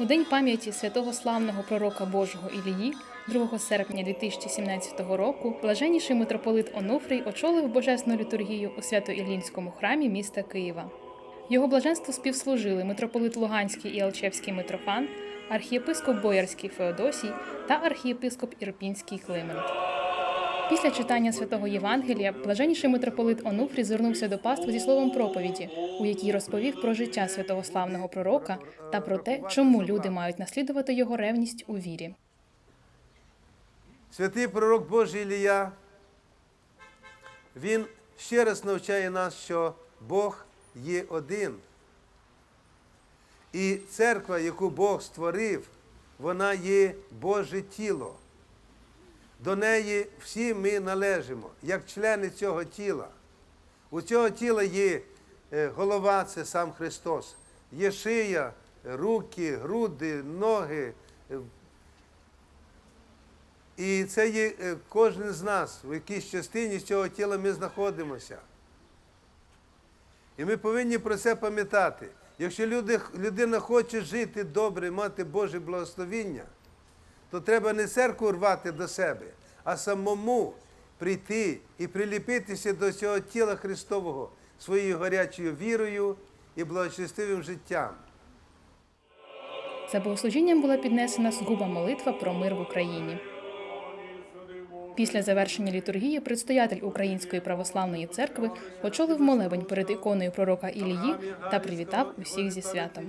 У день пам'яті святого славного пророка Божого Ілії, 2 серпня 2017 року, блаженніший митрополит Онуфрій очолив божесну літургію у Свято-Іллінському храмі міста Києва. Його блаженству співслужили митрополит Луганський і Алчевський Митрофан, архієпископ Боярський Феодосій та архієпископ Ірпінський Климент. Після читання святого Євангелія блаженніший митрополит Онуфрій звернувся до пастви зі словом проповіді, у якій розповів про життя святого славного пророка та про те, чому люди мають наслідувати його ревність у вірі. Святий пророк Божий Ілія, він ще раз навчає нас, що Бог є один. І церква, яку Бог створив, вона є Боже тіло. До неї всі ми належимо, як члени цього тіла. У цього тіла є е, голова, це сам Христос, є шия, руки, груди, ноги, і це є е, кожен з нас, в якійсь частині цього тіла ми знаходимося. І ми повинні про це пам'ятати. Якщо люди, людина хоче жити добре, мати Боже благословіння, то треба не церкву рвати до себе, а самому прийти і приліпитися до цього тіла Христового своєю гарячою вірою і благочестивим життям. За богослужінням була піднесена згуба молитва про мир в Україні. Після завершення літургії предстоятель Української православної церкви очолив молебень перед іконою пророка Ілії та привітав усіх зі святом.